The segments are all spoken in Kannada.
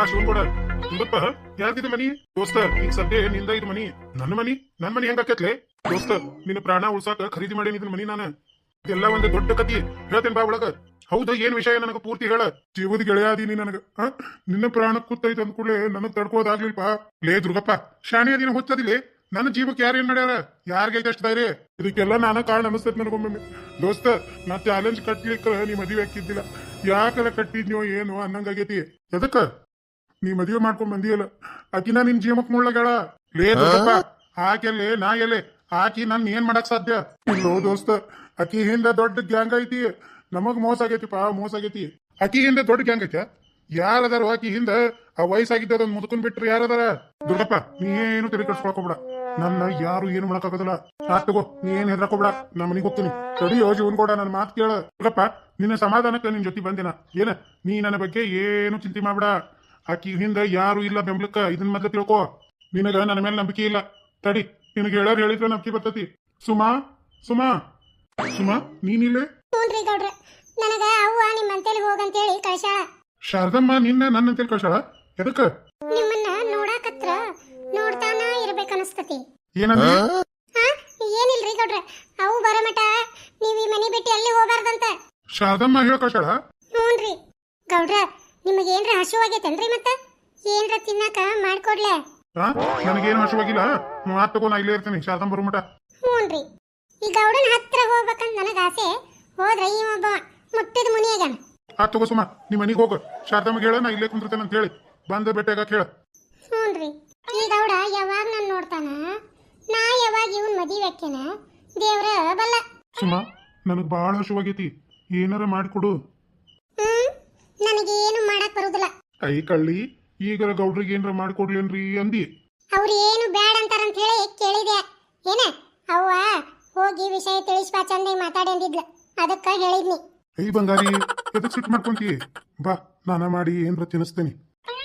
ಬಾ ಕೂಡ ತುಂಬಪ್ಪ. ಯಾರ್ದಿದೆ ಮನಿ ದೋಸ್ತ ಈಗ ಸದ್ಯ ನಿಂದ ಇದು ಮನಿ ನನ್ನ ಮನಿ ನನ್ ಮನಿ ಹೆಂಗಾಕತ್ಲೆ ದೋಸ್ತ, ನಿನ್ನ ಪ್ರಾಣ ಉಳ್ಸಾಕ ಖರೀದಿ ಮಾಡೇನಿ ಇದನ್ ಮನಿ ನಾನು. ಇದೆಲ್ಲ ಒಂದು ದೊಡ್ಡ ಕತಿ ಹೇಳ್ತೇನೆ ಬಾ ಒಳಗ. ಹೌದು, ಏನ್ ವಿಷಯ ನನಗ ಪೂರ್ತಿ ಹೇಳ. ಜೀವದ ಗೆಳೆಯಾದೀನಿ ನನಗ. ಆ? ನಿನ್ನ ಪ್ರಾಣ ಕೂತೈತೆ ಅಂದ ಕೂಡಲೇ ನನಗ್ ತಡ್ಕೋದಾಗ್ಲಿಲ್ಪ ಲೇ ದುರ್ಗಪ್ಪ, ಶಾಣೆ ದಿನ ಹುಚ್ಚದಿಲ್ಲ ನನ್ನ ಜೀವಕ್ಕೆ ಯಾರು ಏನ್ ಮಾಡ್ಯಾರ? ಯಾರಿಗೈತೆ ಅಷ್ಟು ಧೈರ್ಯ? ಇದಕ್ಕೆಲ್ಲ ನಾನ ಕಾರಣ ಅನಿಸ್ತೈತೆ ನನಗೊಮ್ಮೆ ದೋಸ್ತ, ನಾ ಚಾಲೆಂಜ್ ಕಟ್ಲಿಕ್ಕ ನೀ ಮದುವೆ ಹಾಕಿದ್ದಿಲ್ಲ ಯಾಕಲ್ಲ ಕಟ್ಟಿದ್ನೋ ಏನೋ ಅನ್ನಂಗಾಗೈತಿ ಎದಕ್ಕ? ನೀ ಮದುವೆ ಮಾಡ್ಕೊಂಡ್ ಬಂದಿಯಲ್ಲ? ಆಕಿನ ನಿನ್ ಜೀವಕ್ ಮುಳ್ಳಗಳ ಲೇ ದೊಡ್ಡಪ್ಪ ಆಕೆಲ್ಲೇ ನಾ ಎಲೆ. ಆಕಿ ನನ್ ಏನ್ ಮಾಡಕ್ ಸಾಧ್ಯ? ಇಲ್ಲೋ ದೋಸ್ತ ಆಕಿ ಹಿಂದ ದೊಡ್ಡ ಗ್ಯಾಂಗ್ ಐತಿ. ನಮಗ್ ಮೋಸ ಆಗೈತಿಪ್ಪ ಮೋಸ ಆಗೈತಿ. ಆಕಿ ಹಿಂದ ದೊಡ್ಡ ಗ್ಯಾಂಗ್ ಐತ. ಯಾರದಾರ ಆಕಿ ಹಿಂದ ಆ ವಯಸ್ಸಾಗಿದ್ದ ಅದನ್ನ ಮುದ್ಕೊಂಡ್ ಬಿಟ್ರಿ ಯಾರದಾರ? ದೊಡ್ಡಪ್ಪ ನೀ ಏನು ತಲೆ ಕಟ್ಸ್ಕೊಳಕೋಬೇಡ ನನ್ನ ಯಾರು ಏನು ಮಾಡಕ್ಕಾಗೋದಿಲ್ಲ ಆತ್ ತಗೋ ನೀ ಏನ್ ಹೆದ್ರಕೋಬೇಡ ನಾ ಮನಿಗ್ ಹೋಗ್ತೀನಿ. ತಡಿಯೋ ಜೀವನ್ ಕೂಡ ನನ್ನ ಮಾತು ಕೇಳ. ದೊಡ್ಡಪ್ಪ ನಿನ್ನ ಸಮಾಧಾನಕ್ಕೆ ನಿನ್ ಜೊತೆ ಬಂದಿನ. ಏನ ನೀ ನನ್ನ ಬಗ್ಗೆ ಏನು ಚಿಂತೆ ಮಾಡ್ಬೇಡ. ಆಕಿ ಹಿಂದ ಯಾರು ಇಲ್ಲ ಬೆಂಬಲಕ್ಕ ಇದನ್ ಮತ್ತೆ ತಿಳ್ಕೊ. ನಿನಗ ನನ್ನ ಮೇಲೆ ನಂಬಿಕೆ ಇಲ್ಲ. ತಡಿ ನಿನಗೆ ಹೇಳೋರ್ ಹೇಳಿದ್ರೆ ನಂಬಿಕೆ ಬರ್ತತಿ. ಸುಮಾ ಸುಮಾ ಸುಮಾ ನೀನಿಲ್ಲೇ? ಹ್ಞೂನ್ರಿ ಗೌಡ್ರ ನನಗ ಅವ್ವ ನಿಮ್ಮ ಅಂತೇಳಿ ಹೋಗಂತೇಳಿ ಕಳ್ಸಾಳ ಶಾರದಮ್ಮ ನಿನ್ನ ನನ್ನ ಅಂತೇಳಿ ಕಳ್ಸಾಳ ಎದಕ್ಕ? ನಿಮ್ಮನ್ನ ನೋಡಾಕತ್ರ ನೋಡ್ತಾನ ಇರ್ಬೇಕನಸ್ತತಿ ಏನಂದ್ರೆ ಹಾ ಏನಿಲ್ರಿ ಗೌಡ್ರ ಅವು ಬರಮಟ ನೀವ್ ಈ ಮನಿ ಬಿಟ್ಟು ಎಲ್ಲಿ ಹೋಗ್ಬಾರ್ದಂತ. ಶಾರದಮ್ಮ ಹೇಳ ಕಳ್ಸಾಳ ಹ್ಞೂನ್ರಿ. ಗೌಡ್ರ ನಿಮಗೆ ಏನ್ರ ಹಸುವಾಗೈತೇನ್ರಿ ಮತ್ತ? ಏನ್ರ ತಿನ್ನಾಕ ಮಾಡ್ಕೊಡ್ಲೆ? ಹಾ ನನಗೇನು ಹಸುವಾಗಿಲ್ಲ? ಮಾತು ತಗೋ ನಾ ಇಲ್ಲೇ ಇರ್ತೀನಿ. ಶಾರದಮ್ಮ ಬರು ಮಟ ಹ್ಞೂನ್ರಿ ಈ ಗೌಡನ ಹತ್ರ ಹೋಗ್ಬೇಕಂತ ನನಗೆ ಆಸೆ. ಹೋದ್ರ ಈ ಒಬ್ಬ ಮುಟ್ಟಿದ ಮುನಿಯಾಗ ಆ ತಗೋ ಸುಮ ನಿಮ್ಮ ಮನಿಗೆ ಹೋಗು. ಶಾರದಮ್ಮಗೆ ಹೇಳ ನಾ ಇಲ್ಲೇ ಕುಂದಿರ್ತೇನೆ ಅಂತ ಹೇಳಿ. ಬಂದು ಭೇಟಿಯಾಗಕ್ಕೆ ಹೇಳ. ಹ್ಞೂನ್ರಿ ಈ ಗೌಡ ಯಾವಾಗ ನಾನು ನೋಡ್ತಾನ? ನಾ ಯಾವಾಗ ಇವನ್ ಮದಿ ಹಾಕ್ಯನ ದೇವ್ರ ಬಲ್ಲ ಸುಮ ನನಗೆ ಭಾಳ ಹಸುವಾಗೈತಿ. ಏನಾರ ಮಾಡಿಕೊಡು. ನನಗೇನು ಮಾಡಕ್ ಬರುದಿಲ್ಲ. ಐ ಕಳ್ಳಿ ಈಗ ಗೌಡ್ರಿಗೆ ಏನ್ರ ಮಾಡ್ಕೊಡ್ಲೇನ್ರಿ ಅಂದಿ? ಅವ್ರು ಏನು ಬ್ಯಾಡ ಅಂತಾರಂತ ಹೇಳಿ ಕೇಳಿದೆ. ಏನ? ಅವ್ವ ಹೋಗಿ ವಿಷಯ ತಿಳಿಸ್ಬಾ ಚಂದಾಗಿ ಮಾತಾಡಿ ಅಂದಿದ್ಲು. ಅದಕ್ಕ ಹೇಳಿದ್ನಿ. ಐ ಬಂಗಾರಿ ಎದಕ್ ಸಿಟ್ ಮಾಡ್ಕೊಂತಿ? ಬಾ ನಾನ ಮಾಡಿ ಏನ್ರ ತಿನ್ನಿಸ್ತೇನೆ.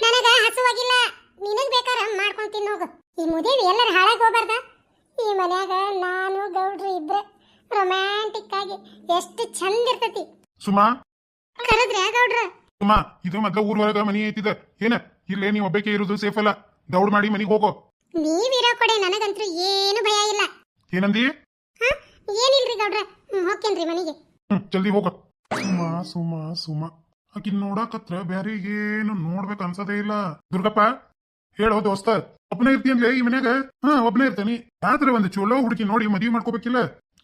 ನನಗ ಹಸುವಾಗಿಲ್ಲ. ನಿನಗ್ ಬೇಕಾರ ಮಾಡ್ಕೊಂಡ್ ತಿನ್ನೋಗು ಈ ಮುದೇವಿ ಎಲ್ಲರ ಹಾಳಾಗಿ ಹೋಗ್ಬಾರ್ದ? ಈ ಮನ್ಯಾಗ ನಾನು ಗೌಡ್ರು ಇಬ್ರೆ ರೊಮ್ಯಾಂಟಿಕ್ ಆಗಿ ಎಷ್ಟು ಚಂದ ಇರ್ತತಿ. ಸುಮಾ? ಕರೆದ್ರೆ ಗೌಡ್ರ? ಸುಮಾ ಇದು ಮೊದ್ಲ ಊರೊಳಗ ಮನಿ ಐತಿದ ಏನ? ಇಲ್ಲೇ ನೀವು ಒಬ್ಬಕ್ಕೆ ಇರೋದು ಸೇಫ್ ಅಲ್ಲ? ದೌಡ್ ಮಾಡಿ ಮನಿಗೆ ಹೋಗೋ. ನೀವಿರೋ ಕಡೆ ನನಗಂತೂ ಏನು ಭಯ ಇಲ್ಲ. ಏನಂದಿ? ಹ? ಏನಿಲ್ರಿ ಗೌಡ್ರ? ಹೋಗ್ತೇನ್ರಿ ಮನೆಗೆ. ಹ್ಮ್ ಜಲ್ದಿ ಹೋಗ. ಸುಮಾ ಸುಮಾ ಸುಮಾ. ಆಕಿ ನೋಡಾಕತ್ರ ಬ್ಯಾರೆ ಏನು ನೋಡ್ಬೇಕು ಅನ್ಸದೇ ಇಲ್ಲ. ದುರ್ಗಪ್ಪ ಹೇಳೋ ದೋಸ್ತ ಒಬ್ಬನೇ ಇರ್ತೀಯನ್ಲೇ ಈ ಮನ್ಯಾಗ? ಹಾ ಒಬ್ಬನೇ ಇರ್ತಾನಿ. ಆದ್ರೆ ಒಂದು ಚಲೋ ಹುಡುಗಿ ನೋಡಿ ಮದ್ವಿ ಮಾಡ್ಕೋಬೇಕಿಲ್ಲ?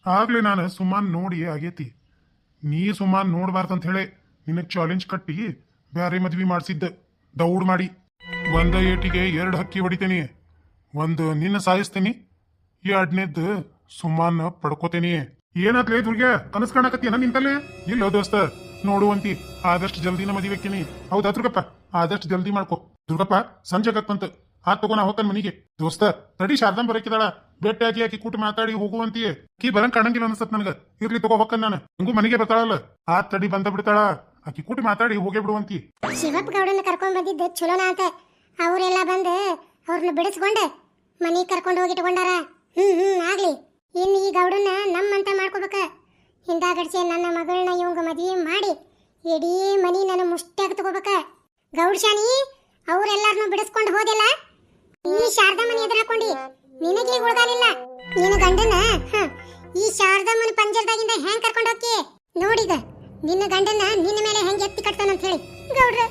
ಆಗ್ಲೇ ನಾನು ಸುಮಾನ್ ನೋಡಿ ಆಗೇತಿ. ನೀ ಸುಮಾನ್ ನೋಡ್ಬಾರ್ದಂತ ಹೇಳಿ. ನಿನಗ್ ಚಾಲೆಂಜ್ ಕಟ್ಟಿ ಬ್ಯಾರೆ ಮದ್ವಿ ಮಾಡಿಸಿದ್ದ. ದೌಡ್ ಮಾಡಿ. ಒಂದ ಏಟಿಗೆ ಎರಡು ಹಕ್ಕಿ ಹೊಡಿತೇನಿ. ಒಂದು ನಿನ್ನ ಸಾಯಿಸ್ತೇನಿ. ಎರಡನೇದ್ದು ಸುಮಾನ್ ಪಡ್ಕೋತೇನಿ. ಏನಾತ್ಲೇ ದುರ್ಗ ಕನಸ್ ಕಾಣಕತ್ತೀನ ನಿಂತಲ್ಲೇ? ಇಲ್ಲ ದೋಸ್ತ ನೋಡುವಂತಿ ಆದಷ್ಟು ಜಲ್ದಿನ ಮದಿವೆಕ್ಕಿನಿ ಹೌದಾ ದುರ್ಗಪ್ಪ? ಆದಷ್ಟು ಜಲ್ದಿ ಮಾಡ್ಕೊ. ದುರ್ಗಪ್ಪ, ಸಂಜೆ ಆಗತ್ತಂತ ಆ ತಗೋ ನಾ ಹೋಗ್ತಾನೆ ಮನಿಗೆ. ದೋಸ್ತ, ತಡಿ ಶಾರದಂ ಬರಕಿದಾಳ. ಹಾಕಿ ಆಕಿ ಕೂಟ ಮಾತಾಡಿ ಹೋಗುವಂತಿ ಕಿ ಬರಂಗ್ ಕಾಣಂಗಿಲ್ಲ ಅನ್ಸತ್ ನನಗ. ಇರ್ಲಿ ತಗೋ ಹೊಕ್ಕನ್ ನಾನು. ಹಂಗೂ ಮನೆಗೆ ಬರ್ತಾಳಲ್ಲ. ಆ ತಡಿ ಬಂದ ಬಿಡ್ತಾಳ. ಆಕಿ ಕೂಟಿ ಮಾತಾಡಿ ಹೋಗೇ ಬಿಡುವಂತಿ. ಶಿವಪ್ಪ ಗೌಡನ ಕರ್ಕೊಂಡ್ ಬಂದಿದ್ದು ಚಲೋನ ಅಂತ. ಅವರೆಲ್ಲ ಬಂದು ಅವ್ರನ್ನ ಬಿಡಿಸ್ಕೊಂಡೆ. ಮನಿ ಕರ್ಕೊಂಡು ಹೋಗಿ ಇಟ್ಕೊಂಡಾರ ಹ್ಮ್ ಹ್ಮ್, ಆಗ್ಲಿ. ಇನ್ನು ಈ ಗೌಡನ್ನ ನಮ್ಮಂತ ಮಾಡ್ಕೋಬೇಕ. ಹಿಂದಾಗಡ್ಸಿ ನನ್ನ ಮಗಳನ್ನ ಇವಂಗ ಮದುವೆ ಮಾಡಿ ಇಡೀ ಮನಿ ನನ್ನ ಮುಷ್ಟ್ಯಾಗ ತಗೋಬೇಕ. ಗೌಡ ಶಾನಿ ಅವರೆಲ್ಲಾರನು ಬಿಡಿಸ್ಕೊಂಡು ಹೋದಿಲ್ಲ? ಈ ಶಾರದಾ ಮನೆ ಎದುರು ಹಾಕೊಂಡಿ ನಿನಗೆ ಉಳ್ಗಾಲಿಲ್ಲ ನಿನ್ನ ಗಂಡನ ಈ ಈ ಶಾರದಮ್ಮನ ಪಂಜರದಾಗಿಂದ ಹೆಂಗ್ ಕರ್ಕೊಂಡು ಹೋಗಿ ನೋಡಿಗ. ನಿನ್ನ ಗಂಡನ ನಿನ್ನ ಮೇಲೆ ಹೆಂಗೆ ಎತ್ತಿ ಕಟ್ತಾನಂತ ಹೇಳಿ. ಗೌಡ್ರೆ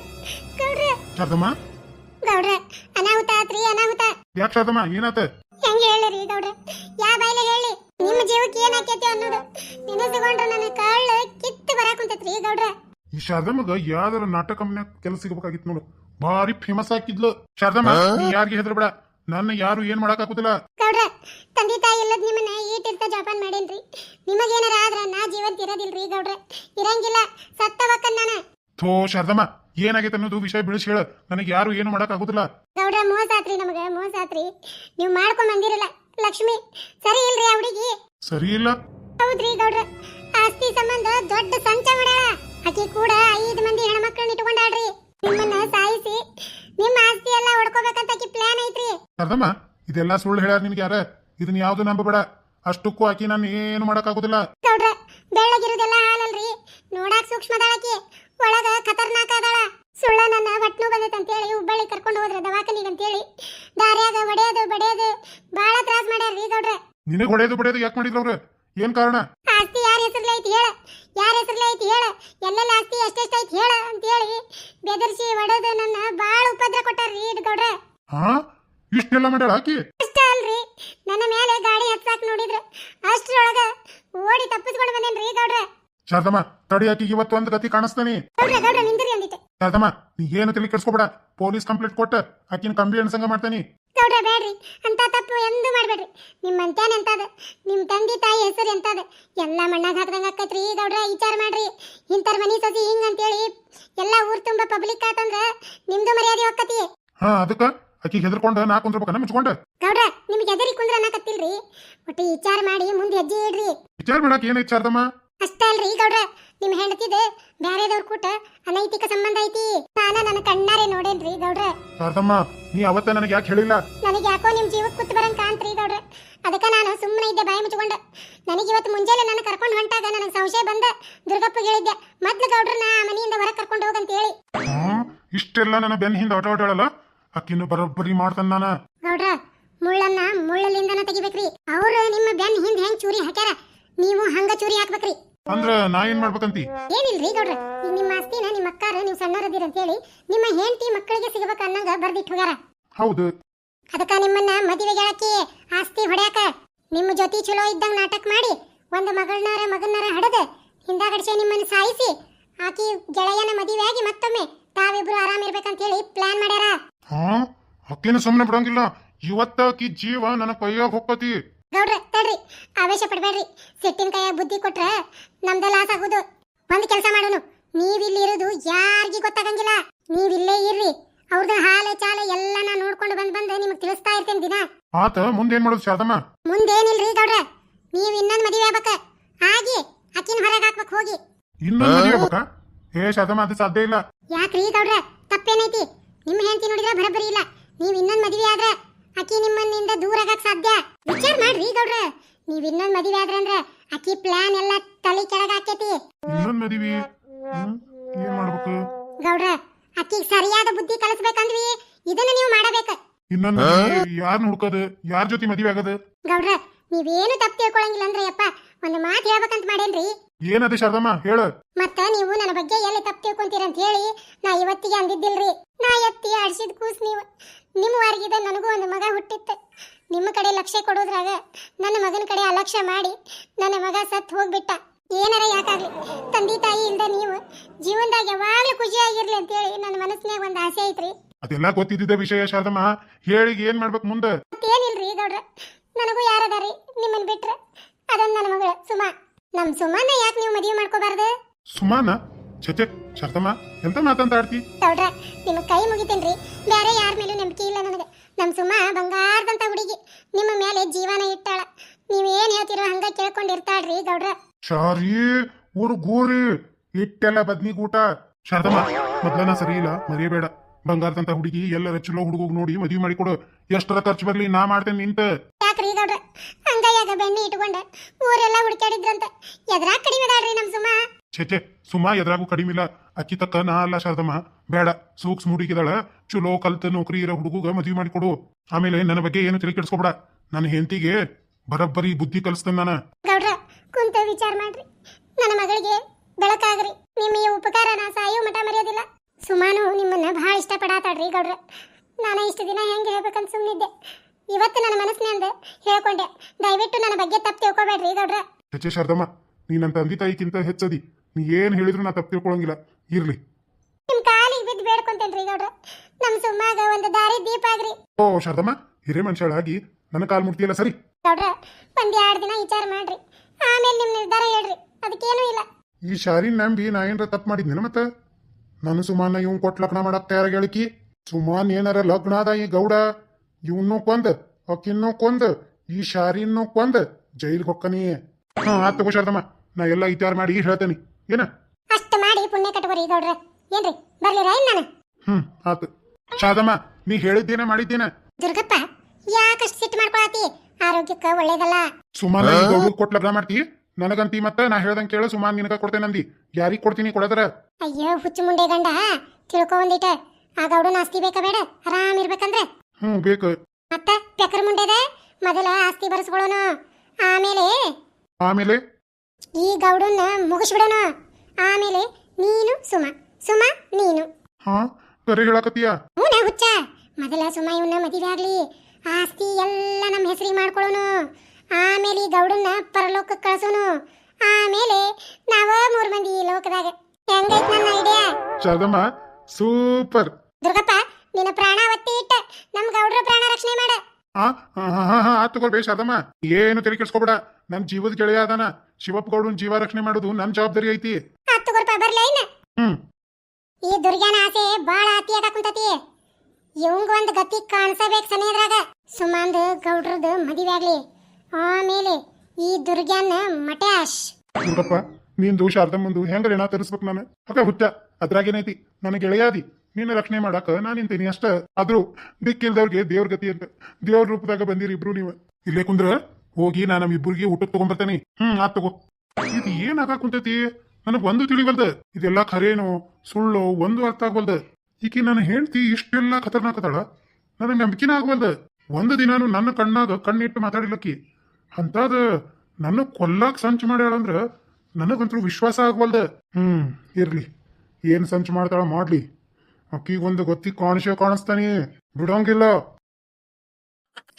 ಗೌಡ್ರೆ. ಶಾರದಮ್ಮ? ಗೌಡ್ರೆ ಅನಾಹುತ ಆತ್ರಿ ಅನಾಹುತ. ಯಾಕೆ ಶಾರದಮ್ಮ? ಏನಾತ? ಹೆಂಗೆ ಹೇಳಿರಿ ಗೌಡ್ರೆ? ಯಾ ಬೈಲೆ ಹೇಳಿ ನಿಮ್ಮ ಜೀವಕ್ಕೆ ಏನ್ ಆಕೇತಿ ಅನ್ನೋದು. ನೆನೆಸ್ಕೊಂಡ್ರ ನನ್ನ ಕಾಳು ಕಿತ್ತು ಬರಾಕುಂತೈತ್ರಿ ಗೌಡ್ರೆ ಗೌಡ್ರ. ಈ ಶಾರದಮ್ಮಗ ಯಾವ್ದಾರ ನಾಟಕ ಕಂಪ್ನ್ಯಾಗ ಕೆಲಸ ಸಿಗಬೇಕಾಗಿತ್ತು ನೋಡು. ಭಾರಿ ಫೇಮಸ್ ಆಗಿದ್ಲು. ಶಾರದಮ್ಮ ನೀ ಯಾರಿಗೆ ಹೆದರ್ಬೇಡ? ನನ್ನ ಯಾರು ಏನ್ ಮಾಡಕ್ ಆಗುದಿಲ್ಲ. ಗೌಡ್ರ ತಂದೆ ತಾಯಿ ಇಲ್ಲದ ನಿಮ್ಮನ್ನ ಈಟಿರ್ತ ಜೋಪಾನ್ ಮಾಡೇನ್ರಿ. ನಿಮಗೇನಾರ ಆದ್ರ ನಾ ಜೀವಂತ ಇರೋದಿಲ್ರಿ ಗೌಡ್ರ. ಇರಂಗಿಲ್ಲ ಸತ್ತವಕ್ಕನ್ ನಾನ. ಥೋ ಶಾರದಮ್ಮ ಏನಾಗೈತೆ ಅನ್ನೋದು ವಿಷಯ ಬಿಳಿಸಿ ಹೇಳ. ನನಗೆ ಯಾರು ಏನು ಮಾಡಕ್ ಆಗುದಿಲ್ಲ. ಗೌಡ್ರ ಮೋಸ ಆತ್ರಿ ನಮಗ ಮೋಸ ಆತ್ರಿ. ನೀವು ಮಾಡ್ಕೊಂಡ್ ಬಂದಿರಲ್ಲ ಲಕ್ಷ್ಮಿ. ಸರಿ ಇಲ್ರಿ ಆ ಹುಡುಗಿ? ಸರಿ ಇಲ್ಲ. ಹೌದ್ರಿ ಗೌಡ್ರ. ಆಸ್ತಿ ಸಂಬಂಧ ದೊಡ್ಡ ಸಂಚ ಮಾಡ್ಯಾಳ ಆಕಿ ಕೂಡ ಐದು ಮಂದಿ ಹೆಣ್ಮಕ್ಳನ್ನ ಇಟ್ಕೊಂಡಾಡ್ರಿ ನಿಮ್ಮನ್ನ ಸಾಯಿಸಿ ನಿಮ್ಮ ಆಸ್ತಿ ಎಲ್ಲ ಹೊಡ್ಕೋಬೇಕಂತ ಆಕಿ ಪ್ಲಾನ್ ಐತ್ರಿ. ಶಾರದಮ್ಮ ಇದೆಲ್ಲ ಸುಳ್ಳು ಹೇಳ್ಯಾರ ನಿನ್ಗೆ ಯಾರ? ಇದನ್ನ ಯಾವ್ದು ನಂಬಬೇಡ. ಅಷ್ಟಕ್ಕೂ ಆಕಿ ನಾನು ಏನು ಮಾಡಕ್ ಆಗುದಿಲ್ಲ ಗೌಡ್ರ ಬೆಳ್ಳಗಿರೋದೆಲ್ಲ ಹಾಲಲ್ರಿ. ನೋಡಾಕ್ ಸೂಕ್ಷ್ಮದಾಳಕಿ ಒಳಗ ಖತರ್ನಾಕ್ ಅದಾಳ. ಸುಳ್ಳ ನನ್ನ ಹೊಟ್ನು ಬಂದೈತೆ ಅಂತೇಳಿ ಹುಬ್ಬಳ್ಳಿ ಕರ್ಕೊಂಡು ಹೋದ್ರ ದವಾಖಾನಿಗೆ ಅಂತೇಳಿ. ದಾರ್ಯಾಗ ಹೊಡೆಯೋದು ಬಡಿಯೋದು ಬಾಳ ತ್ರಾಸ ಮಾಡ್ಯಾರ್ರಿ ಗೌಡ್ರ. ನಿನಗೆ ಹೊಡೆಯೋದು ಬಿಡೋದು ಯಾಕೆ ಮಾಡಿದ್ರು ಅವ್ರು? ಏನ್ ಕಾರಣ? ಆಸ್ತಿ ಯಾರ ಹೆಸರಲ್ಲಿ ಐತಿ ಹೇಳ. ಯಾರ ಹೆಸರಲ್ಲಿ ಐತಿ ಹೇಳ. ಎಲ್ಲೆಲ್ಲ ಆಸ್ತಿ ಎಷ್ಟೆಷ್ಟು ಐತಿ ಅಂತ ಅಂತೇಳಿ ಬೆದರ್ಸಿ ಒಡೆದು ನನ್ನ ಬಾಳ ಉಪದ್ರ ಕೊಟ್ಟಾರ್ರಿ ಇದು ಗೌಡ್ರ. ಹಾ? ಇಷ್ಟೆಲ್ಲ ಮಾಡ್ಯಾಳ ಆಕಿ? ಅಷ್ಟ ಅಲ್ರಿ. ನನ್ನ ಮೇಲೆ ಗಾಡಿ ಹತ್ತಾಕ್ ನೋಡಿದ್ರ ಅಷ್ಟ್ರೊಳಗ ಓಡಿ ತಪ್ಪಿಸ್ಕೊಂಡು ಬಂದೇನ್ರಿ ಗೌಡ್ರ. ಶಾರದಮ್ಮ ತಡಿ ಆಕಿಗೆ ಇವತ್ತು ಒಂದು ಗತಿ ಕಾಣಿಸ್ತಾನೆ. ಗೌಡ್ರ ಗೌಡ್ರ ನಿಂದ್ರಿ ಅಂದಿtte ಶಾರದಮ್ಮ ನೀ ಏನು ತಲೆ ಕೆಡ್ಸ್ಕೊಬೇಡ. ಪೊಲೀಸ್ ಕಂಪ್ಲೇಂಟ್ ಕೊಟ್ಟ ಆಕಿನ ಕಂಬಿ ಸಂಗ ಮಾಡ್ತಾನೆ. ಗೌಡ್ರ ಬೇಡ್ರಿ. ಅಂತ ತಪ್ಪು ಎಂದು ಮಾಡ್ಬೇಡ್ರಿ. ನಿಮ್ಮ ಅಂತ್ಯಾನ ಎಂತಾದ? ನಿಮ್ಮ ತಂದೆ ತಾಯಿ ಹೆಸರು ಎಂತಾದ? ಎಲ್ಲ ಮಣ್ಣಾಗ ಹಾಕ್ದಂಗ ಆಕತ್ರಿ ಗೌಡ್ರ. ವಿಚಾರ ಮಾಡ್ರಿ. ಇಂತರ ಮನಿ ಸಸಿ ಹಿಂಗ್ ಅಂತೇಳಿ ಎಲ್ಲ ಊರ್ ತುಂಬ ಪಬ್ಲಿಕ್ ಆತಂದ್ರ ನಿಮ್ದು ಮರ್ಯಾದೆ ಹೋಗ್ಕತಿ ಹಾ ಅದಕ್ಕ? ಅಕ್ಕಿ ಹೆದರ್ಕೊಂಡ ನಾ ಕುಂದ್ರಬೇಕನ ಮುಚ್ಕೊಂಡ? ಗೌಡ್ರ ನಿಮ್ಗೆ ಎದರಿ ಕುಂದ್ರ ಅನ್ನಕತ್ತಿಲ್ರಿ. ಒಟ್ಟು ವಿಚಾರ ಮಾಡಿ ಮುಂದೆ ಹೆಜ್ಜೆ ಇಡ್ರಿ. ವಿಚಾರ ಮಾಡಕ್ ಏನೈತಿ ಶಾರದಮ್ಮ ಅಷ್ಟೇ ಅಲ್ರಿ ಗೌಡ್ರ ನಿಮ್ ಹೆಂಡತಿದ ಬ್ಯಾರೆದವ್ರ ಕೂಟ ಅನೈತಿಕ ಸಂಬಂಧ ಐತಿ. ನಾನ ನನ್ನ ಕಣ್ಣಾರೆ ನೋಡೇನ್ರಿ ಗೌಡ್ರ ಶಾರದಮ್ಮ ನೀ ಅವತ್ತ ನನಗೆ ಯಾಕೆ ಹೇಳಿಲ್ಲ? ನನಗೆ ಯಾಕೋ ನಿಮ್ ಜೀವಕ್ಕೆ ಕುತ್ತು ಬರಂಗ್ ಕಾಂತ್ರಿ ಗೌಡ್ರ ಅದಕ್ಕ ನಾನು ಸುಮ್ಮನೆ ಇದ್ದೆ ಬಾಯಿ ಮುಚ್ಚಿಕೊಂಡೆ ನನಗೆ ಇವತ್ತು ಮುಂಜಾನೆ ನನ್ನ ಕರ್ಕೊಂಡು ಹೊಂಟಾಗ ನನಗೆ ಸಂಶಯ ಬಂದ ದುರ್ಗಪ್ಪ ಹೇಳಿದ್ದೆ ಮೊದ್ಲು ಗೌಡ್ರ ನಾ ಮನೆಯಿಂದ ಹೊರಗೆ ಕರ್ಕೊಂಡು ಹೋಗಂತ ಹೇಳಿ ಇಷ್ಟೆಲ್ಲ ನನ್ನ ಬೆನ್ನ ಹಿಂದೆ ಆಟ ಆಟಾಳಲ್ಲ ಅಕ್ಕಿನ ಬರೋಬ್ಬರಿ ಮಾಡ್ತಾನ ನಾನು. ಗೌಡ್ರ ಮುಳ್ಳನ್ನ ಮುಳ್ಳಲಿಂದನ ತೆಗಿಬೇಕ್ರಿ. ಅವ್ರು ನಿಮ್ಮ ಬೆನ್ ಹಿಂದ್ ಹೆಂಗ್ ಚೂರಿ ಹಾಕ್ಯಾರ? ನೀವು ಹಂಗ ಚೂರಿ ಹಾಕ್ಬೇಕ್ರಿ. ಅಂದ್ರ ನಾ ಏನ್ ಮಾಡ್ಬೇಕಂತಿ? ಏನಿಲ್ರಿ ಗೌಡ್ರ ಈಗ ನಿಮ್ಮ ಆಸ್ತಿನ ನಿಮ್ಮ ಅಕ್ಕಾರ ನೀವು ಸಣ್ಣರದಿರ ಅಂತೇಳಿ ನಿಮ್ಮ ಹೆಂಡತಿ ಮಕ್ಕಳಿಗೆ ಸಿಗಬೇಕ ಅನ್ನಂಗ ಬರ್ದಿಟ್ಟು ಹೋಗ್ಯಾರ. ಹೌದು. ಅದಕ್ಕ ನಿಮ್ಮನ್ನ ಮದುವೆ ಗೆಳಕಿ ಆಸ್ತಿ ಹೊಡ್ಯಾಕ ನಿಮ್ಮ ಜೊತೆ ಚಲೋ ಇದ್ದಂಗ ನಾಟಕ ಮಾಡಿ ಒಂದು ಮಗಳನ್ನಾರ ಮಗನಾರ ಹಡದ ಹಿಂದಾಗಡಿಸೆ ನಿಮ್ಮನ್ನ ಸಾಯಿಸಿ ಆಕಿ ಗೆಳೆಯನ ಮದುವೆ ಆಗಿ ಮತ್ತೊಮ್ಮೆ ತಾವಿಬ್ರು ಆರಾಮಿರ್ಬೇಕಂತ ಹೇಳಿ ಪ್ಲಾನ್ ಮಾಡ್ಯಾರ. ಹಾ ಅಕ್ಕಿನ ಸುಮ್ಮನೆ ಬಿಡಂಗಿಲ್ಲ. ಇವತ್ತ ಆಕಿ ಜೀವ ನನ್ನ ಕೈಯಾಗ ಹೊಕ್ಕತಿ ಗೌಡ್ರ ತಡ್ರಿ. ಆವೇಶ ಪಡಬೇಡ್ರಿ. ಸಿಟ್ಟಿನ ಕೈಯಾಗ ಬುದ್ಧಿ ಕೊಟ್ರೆ ನಮ್ದ ಲಾಸ್ ಆಗುದು. ಒಂದ್ ಕೆಲಸ ಮಾಡೋನು. ನೀವಿಲ್ಲಿ ಇರೋದು ಯಾರಿಗೂ ಗೊತ್ತಾಗಂಗಿಲ್ಲ. ನೀವಿಲ್ಲೇ ಇರ್ರಿ. ಅವ್ರದ್ದು ಹಾಲ ಚಾಲ ಎಲ್ಲ ನಾ ನೋಡ್ಕೊಂಡು ಬಂದ್ ಬಂದ್ ನಿಮಗೆ ತಿಳಿಸ್ತಾ ಇರ್ತೇನೆ ದಿನ. ಆತ ಮುಂದೇನ್ ಮಾಡೋದು ಶಾರದಮ್ಮ? ಮುಂದೇನಿಲ್ರಿ ಗೌಡ್ರೆ. ನೀವ್ ಇನ್ನೊಂದ್ ಮದುವೆ ಆಗ್ಬೇಕ. ಆಗಿ ಅಕ್ಕಿನ ಹೊರಗೆ ಹಾಕ್ಬೇಕು ಹೋಗಿ. ಇನ್ನೊಂದು ಮದುವೆ ಆಗ್ಬೇಕಾ? ಏ ಶಾರದಮ್ಮ ಅದು ಸಾಧ್ಯ ಇಲ್ಲ. ಯಾಕ್ರಿ ಗೌಡ್ರೆ? ತಪ್ಪೇನೈತಿ? ನಿಮ್ ಹೆಂಡತಿ ಯಾರನ್ನ ಹುಡ್ಕೋದು ಯಾರ ಜೊತೆ ಮದುವೆ ಆಗದು? ಗೌಡ್ರ ನೀವೇನು ತಪ್ಪು ತಿಳ್ಕೊಳಂಗಿಲ್ಲ ಅಂದ್ರೆ ಯಪ್ಪ ಒಂದು ಮಾತು ಹೇಳ್ಬೇಕಂತ ಮಾಡೇನ್ರಿ? ಏನದೆ ಶಾರದಮ್ಮ? ಹೇಳು. ಮತ್ತ ನೀವು ನನ್ನ ಬಗ್ಗೆ ಎಲ್ಲಿ ತಪ್ಪು ತಿಳ್ಕೊಂತೀರ ಅಂತ ಹೇಳಿ ನಾ ಇವತ್ತಿಗೆ ಅಂದಿದ್ದಿಲ್ರಿ. ನಾ ಎತ್ತಿ ಆಡ್ಸಿದ ಕೂಸ್ ನೀವು. ನಿಮ್ಮ ವಾರಿಗಿದ ನನಗೂ ಒಂದು ಮಗ ಹುಟ್ಟಿತ್ತು. ನಿಮ್ಮ ಕಡೆ ಲಕ್ಷ್ಯ ಕೊಡೋದ್ರಾಗ ನನ್ನ ಮಗನ ಕಡೆ ಅಲಕ್ಷ್ಯ ಮಾಡಿ ನನ್ನ ಮಗ ಸತ್ ಹೋಗ್ಬಿಟ್ಟ. ಏನಾರ ಯಾಕಾಗ್ಲಿ ತಂದೆ ತಾಯಿ ಇಲ್ದ ನೀವು ಜೀವನದಾಗ ಯಾವಾಗ್ಲೂ ಖುಷಿಯಾಗಿರ್ಲಿ ಅಂತೇಳಿ ನನ್ನ ಮನಸ್ಸಿನಾಗ ಒಂದು ಆಸೆ ಐತ್ರಿ. ಅದೆಲ್ಲ ಗೊತ್ತಿದ್ದ ವಿಷಯ ಶಾರದಮ್ಮ. ಹೇಳಿ ಏನ್ ಮಾಡ್ಬೇಕು ಮುಂದೆ? ಏನಿಲ್ರಿ ಗೌಡ್ರ. ನನಗೂ ಯಾರದಾರಿ ನಿಮ್ಮನ್ ಬಿಟ್ರೆ ಅದನ್ನ ನನ್ನ ಮಗಳು ಸುಮಾ. ನಮ್ ಸುಮಾನ ಯಾಕೆ ನೀವು ಮದುವೆ ಮಾಡ್ಕೋಬಾರ್ದು? ಸುಮಾನ? ಚಚೆ ಶಾರದಮ್ಮ ಎಂತ ಮಾತಾಡ್ತಿ? ಗೌಡ್ರ ನಿಮ್ಮ ಕೈ ಮುಗಿತೇನ್ರಿ. ಬೇರೆ ಯಾರ ಮೇಲೂ ನಂಬಿಕೆ ಇಲ್ಲ ನನಗೆ. ನಮ್ ಸುಮ್ಮ ಬಂಗಾರದಂತ ಹುಡುಗಿ. ನಿಮ್ಮ ಮೇಲೆ ಜೀವನ ಇಟ್ಟಾಳ. ನೀವೇನ್ ಹೇಳ್ತಿರೋ ಹಂಗ ಕೇಳ್ಕೊಂಡಿರ್ತಾಳ್ರಿ ಗೌಡ್ರ. ಶಾರಿ ಊರು ಗೋರಿ. ಇಟ್ಟೆಲ್ಲ ಬದ್ನಿಗೂಟ. ಶಾರದಮ್ಮ ಮೊದ್ಲನ ಸರಿ ಇಲ್ಲ ಮರಿಯಬೇಡ. ಬಂಗಾರದಂತ ಹುಡುಗಿ ಎಲ್ಲರ ಚಲೋ ಹುಡುಗ ನೋಡಿ ಮದುವೆ ಮಾಡಿಕೊಡು ಎಷ್ಟರ ಖರ್ಚು ಬರ್ಲಿ ನಾ ಮಾಡ್ತೇನೆ ನಿಂತ. ಯಾಕ್ರಿ ಗೌಡ್ರ? ಹಂಗಯ್ಯಾಗ ಬೆಣ್ಣೆ ಇಟ್ಕೊಂಡ ಊರೆಲ್ಲ ಹುಡುಕಾಡಿದ್ರಂತ ಎದ್ರಾಗ ಕಡಿಮೆ ಅದಾಳ್ರಿ ನಮ್ ಸುಮ್ಮ ಛೆ ಸುಮಾ ಎದ್ರಾಗೂ ಕಡಿಮಿಲ್ಲ ಅಕ್ಕಿ ತಕ್ಕ ನಾ ಅಲ್ಲ ಶಾರದಮ್ಮ. ಬೇಡ ಸೂಕ್ಷ್ಮ ಹುಡುಗಿದಾಳ ಚಲೋ ಕಲ್ತ ನೌಕರಿ ಇರೋ ಹುಡುಗ ಮದುವೆ ಮಾಡಿಕೊಡು ಆಮೇಲೆ ನನ್ನ ಬಗ್ಗೆ ಏನು ತಿಳಿ ಕೆಡ್ಸ್ಕೊಬೇಡ ನನ್ನ ಹೆಂಡತಿಗೆ ಬರಬ್ಬರಿ ಬುದ್ಧಿ ಕಲಿಸ್ತೇನೆ ನಾನು. ಗೌಡ್ರ ಕುಂತ ವಿಚಾರ ಮಾಡ್ರಿ. ನನ್ನ ಮಗಳಿಗೆ ಬೆಳಕಾಗ್ರಿ. ನಿಮ್ಮ ಈ ಉಪಕಾರ ನಾ ಸಾಯೋ ಮಠ ಮರೆಯೋದಿಲ್ಲ. ಸುಮಾನು ನಿಮ್ಮನ್ನ ಬಹಳ ಇಷ್ಟಪಡಾತಾಳ್ರಿ ಗೌಡ್ರ. ನಾನು ಇಷ್ಟು ದಿನ ಹೆಂಗೆ ಹೇಳ್ಬೇಕಂತ ಸುಮ್ಮನಿದ್ದೆ ಇವತ್ತು ನನ್ನ ಮನಸ್ಸಿನಿಂದ ಹೇಳ್ಕೊಂಡೆ. ದಯವಿಟ್ಟು ನನ್ನ ಬಗ್ಗೆ ತಪ್ಪು ತಿಳ್ಕೊಬೇಡ್ರಿ ಗೌಡ್ರ. ಹೆಚ್ಚು ಶಾರದಮ್ಮ ನೀ ನನ್ನ ತಂದೆ ತಾಯಿಗಿಂತ ಹೆಚ್ಚದಿ. ನೀ ಏನು ಹೇಳಿದ್ರು ನಾ ತಪ್ಪು ತಿಳ್ಕೊಳಂಗಿಲ್ಲ. ಇರ್ಲಿ. ನಿಮ್ಮ ಕಾಲಿಗೆ ಬಿದ್ದು ಬೇಡ್ಕೊಂತೇನ್ರಿ ಗೌಡ್ರ. ನಮ್ಮ ಸುಮ್ಮಾಗ ಒಂದು ದಾರಿ ದೀಪ ಆಗ್ರಿ. ಓ ಶಾರದಮ್ಮ ಹಿರೇ ಮನುಷ್ಯಳಾಗಿ ನನ್ನ ಕಾಲು ಮುಟ್ತಿಯಲ್ಲ ಸರಿ? ಗೌಡ್ರ ಒಂದು ಎರಡು ದಿನ ವಿಚಾರ ಮಾಡ್ರಿ. ಆಮೇಲೆ ನಿಮ್ಮ ನಿರ್ಧಾರ ಹೇಳ್ರಿ. ಅದಕ್ಕೇನೂ ಇಲ್ಲ. ಈ ಶಾರಿ ನಂಬಿ ನಾ ಏನರ ತಪ್ಪು ಮಾಡಿದ್ನೇನ ಮತ್ತ? ನಾನು ಸುಮಾನ ಇವ್ ಕೊಟ್ ಲಗ್ನ ಮಾಡಕ್ ತಯಾರ ಗೆಳಕಿ ಸುಮಾನ್ ಏನಾರ ಲಗ್ನ ಅದ ಈ ಗೌಡ? ಇವ್ನು ಕೊಂದ್ ಅಕ್ಕಿನ್ನೂ ಕೊಂದ್ ಈ ಶಾರಿನ್ನೂ ಕೊಂದ್ ಜೈಲ್ಗೆ ಹೊಕ್ಕನಿ. ಹಾ ಆತ್ ತಗೋ ಶಾರದಮ್ಮ. ನಾ ಎಲ್ಲ ಇತ್ಯಾರ ಮಾಡಿ ಹೇಳ್ತೇನೆ. ಏನ? ಅಷ್ಟು ಮಾಡಿ ಪುಣ್ಯ ಕಟ್ಕೋರಿ ಗೌಡ್ರ. ಏನ್ರಿ ಬರ್ಲಿ ರೈನ್ ನಾನು? ಹ್ಮ್ ಆತು. ಶಾರದಮ್ಮ ನೀ ಹೇಳಿದ್ದೇನೆ ಮಾಡಿದ್ದೇನೆ. ದುರ್ಗಪ್ಪ ಯಾಕಷ್ಟು ಸಿಟ್ಟು ಮಾಡ್ಕೊಳತಿ ಆರೋಗ್ಯಕ್ಕೆ ಒಳ್ಳೇದಲ್ಲ. ಸುಮಾನ ಕೊಟ್ಲಗ್ನ ಗೌಡ ಕೊಟ್ ಲಗ್ನ ಮಾಡ್ತಿ? ನನಗಂತಿ ಮತ್ತ ನಾ ಹೇಳ್ದಂಗೆ ಕೇಳು ಸುಮಾನ್ ನಿನಗ ಕೊಡ್ತೇನೆ ನಂದಿ. ಯಾರಿಗೆ ಕೊಡ್ತೀನಿ ಕೊಡದ್ರ ಅಯ್ಯೋ ಹುಚ್ಚು ಮುಂಡೆ ಗಂಡ. ತಿಳ್ಕೊ ಒಂದಿಟ. ಆ ಗೌಡನ ಆಸ್ತಿ ಬೇಕಾ ಬೇಡ? ಆರಾಮ್ ಇರ್ಬೇಕಂದ್ರೆ. ಹ್ಞೂ ಬೇಕು. ಮತ್ತ ಪೆಕರ್ ಮುಂಡೆದ? ಮೊದಲ ಆಸ್ತಿ ಬರ್ಸ್ಕೊಳ್ಳೋನು. ಆಮೇಲೆ? ಆಮೇಲೆ? ಈ ಗೌಡನ್ನ ಮುಗಿಸ್ಬಿಡೋಣ ಆಮೇಲೆ ನೀನು ಸುಮ. ಸುಮ ನೀನು. ಹಾ ಕರೆ ಹೇಳಕತ್ತೀಯ. ಹೂನ ಹುಚ್ಚ. ಮೊದಲ ಸುಮ ಇವನ್ನ ಮದುವೆ ಆಗ್ಲಿ. ಆಸ್ತಿ ಎಲ್ಲ ನಮ್ಮ ಹೆಸರಿಗೆ ಮಾಡ್ಕೊಳ್ಳೋನು. ಆಮೇಲೆ ಈ ಗೌಡನ್ನ ಪರಲೋಕಕ್ಕೆ ಕಳ್ಸೋನು. ಆಮೇಲೆ ನಾವ ಮೂರ್ ಮಂದಿ ಈ ಲೋಕದಾಗ. ಹೆಂಗೈತ್ ನನ್ನ ಐಡಿಯಾ ಶಾರದಮ್ಮ ಸೂಪರ್. ದುರ್ಗಪ್ಪ ನಿನ್ನ ಪ್ರಾಣ ಒತ್ತಿ ಇಟ್ಟ. ನಮ್ ಗೌಡ್ರ ಪ್ರಾಣ ರಕ್ಷಣೆ ಮಾಡ. ಆ ಹಾ ಹಾ ಹಾ ಆತ್ ತಗೊಳ್ಬೇ ಶಾರದಮ್ಮ. ಏನು ತಲೆ ಕೆಡ್ಸ್ಕೊಬೇಡ. ನನ್ ಜೀವದ ಗೆಳೆಯ ಅದಾನ. ಶಿವಪ್ಪ ಗೌಡನ್ ಜೀವ ರಕ್ಷಣೆ ಮಾಡೋದು ನನ್ ಜವಾಬ್ದಾರಿ ಐತಿ. ಹತ್ತು ಗುರುಪ ಬರ್ಲ ಇನ್ನ. ಹ್ಮ್. ಈ ದುರ್ಗ್ಯಾನ ಆಸೆ ಬಾಳ ಅತಿ ಕುಂತತಿ. ಇವಂಗ ಒಂದ್ ಗತಿ ಕಾಣಿಸಬೇಕು ಸಮಯದ್ರಾಗ ಸುಮಾಂದ್ ಗೌಡ್ರದ್ ಮದುವೆ ಆಗ್ಲಿ. ಆಮೇಲೆ ಈ ದುರ್ಗ್ಯಾನ ಮಟ್ಯಾಶ್ ನೋಡಪ್ಪ ನಿಂದು ಶಾರದಮ್ಮಂದು ಹೆಂಗ ಋಣ ತರಿಸ್ಬೇಕು ನಾನು? ಅಕ್ಕ, ಹುಚ್ಚ ಅದ್ರಾಗೇನೈತಿ ನನ್ನ ಗೆಳೆಯಾದಿ ನಿನ್ನ ರಕ್ಷಣೆ ಮಾಡಾಕ ನಾನು ನಿಂತೀನಿ ಅಷ್ಟ. ಆದ್ರೂ ದಿಕ್ಕಿಲ್ದವ್ರಿಗೆ ದೇವ್ರ ಗತಿ ಅಂತ. ದೇವ್ರ ರೂಪದಾಗ ಬಂದಿರಿ ಇಬ್ರು ನೀವು. ಇಲ್ಲೇ ಕುಂದ್ರ, ಹೋಗಿ ನಾನು ಇಬ್ಬರಿಗೆ ಊಟ ತಗೊಂಡ್ಬರ್ತೇನೆ ಹ್ಮ್, ಆತ್ ತಗೋ. ಇದು ಏನ್ ಆಗಾಕ ಕುಂತೈತಿ? ನನಗ್ ಒಂದು ತಿಳಿವಲ್ದ. ಇದೆಲ್ಲ ಖರೇನೋ, ಸುಳ್ಳು, ಒಂದು ಅರ್ಥ ಆಗ್ವಲ್ದ. ಈಕಿ ನನ್ನ ಹೇಳ್ತಿ ಇಷ್ಟೆಲ್ಲ ಖತರ್ನಾಕ್ ಅದಾಳ. ನನಗೆ ನಂಬಿಕೆನ ಆಗ್ವಲ್ದ. ಒಂದು ದಿನಾನು ನನ್ನ ಕಣ್ಣಾಗ ಕಣ್ಣಿಟ್ಟು ಮಾತಾಡಿಲ್ಲಕ್ಕಿ ಅಂತಾದ ನನ್ನ ಕೊಲ್ಲಾಕ್ ಸಂಚು ಮಾಡ್ಯಾಳಂದ್ರ ನನಗಂತೂ ವಿಶ್ವಾಸ ಆಗ್ವಲ್ದ. ಹ್ಮ್, ಇರ್ಲಿ. ಏನು ಸಂಚು ಮಾಡ್ತಾಳ ಮಾಡ್ಲಿ. ಅಕ್ಕಿಗೊಂದು ಗೊತ್ತಿ ಕಾಣಿಸೋ ಕಾಣಿಸ್ತಾನೆ. ಬಿಡೋಂಗಿಲ್ಲ.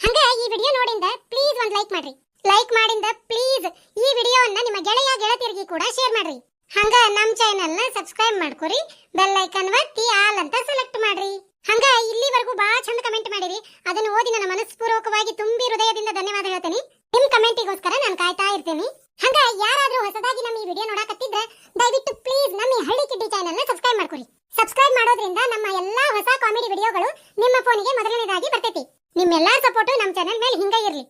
ಹಂಗ ಈ ವಿಡಿಯೋ ನೋಡಿಂದ ಪ್ಲೀಸ್ ಒಂದು ಲೈಕ್ ಮಾಡ್ರಿ. ಲೈಕ್ ಮಾಡಿಂದ ಪ್ಲೀಸ್ ಈ ವಿಡಿಯೋವನ್ನ ನಿಮ್ಮ ಗೆಳೆಯ, ಗೆಳತಿಯರಿಗೆ ಕೂಡ ಶೇರ್ ಮಾಡ್ರಿ. ಹಂಗ ನಮ್ಮ ಚಾನೆಲ್ನ ಸಬ್ಸ್ಕ್ರೈಬ್ ಮಾಡ್ಕೊರಿ ಬೆಲ್ ಐಕನ್ ಒತ್ತಿ ಆಲ್ ಅಂತ ಸೆಲೆಕ್ಟ್ ಮಾಡ್ರಿ. ಹಂಗ ಇಲ್ಲಿವರೆಗೂ ಬಹಳ ಚಂದ ಕಮೆಂಟ್ ಮಾಡಿರಿ. ಅದನ್ನು ಓದಿ ನನ್ನ ಮನಸ್ಪೂರ್ವಕವಾಗಿ ತುಂಬಿ ಹೃದಯದಿಂದ ಧನ್ಯವಾದ ಹೇಳ್ತೇನೆ. ನಿಮ್ಮ ಕಮೆಂಟಿಗೋಸ್ಕರ ನಾನು ಕಾಯ್ತಾ ಇರ್ತೀನಿ. ಹಂಗ ಯಾರಾದ್ರೂ ಹೊಸದಾಗಿ ನಮ್ಮ ಈ ವಿಡಿಯೋ ನೋಡಕತ್ತಿದ್ರೆ ದಯವಿಟ್ಟು ಪ್ಲೀಸ್ ನಮ್ಮ ಈ ಹಳ್ಳಿ ಕಿಡ್ಡಿ ಚಾನೆಲ್ನ ಸಬ್ಸ್ಕ್ರೈಬ್ ಮಾಡ್ಕೊರಿ ಸಬ್ಸ್ಕ್ರೈಬ್ ಮಾಡೋದ್ರಿಂದ ನಮ್ಮ ಎಲ್ಲಾ ಹೊಸ ಕಾಮಿಡಿ ವಿಡಿಯೋಗಳು ನಿಮ್ಮ ಫೋನಿಗೆ ಮೊದಲನೇದಾಗಿ ಬರ್ತೈತಿ. ನಿಮ್ಮೆಲ್ಲರ ಸಪೋರ್ಟ್ ನಮ್ಮ ಚಾನೆಲ್ ಮೇಲೆ ಹಿಂಗ ಇರಲಿ.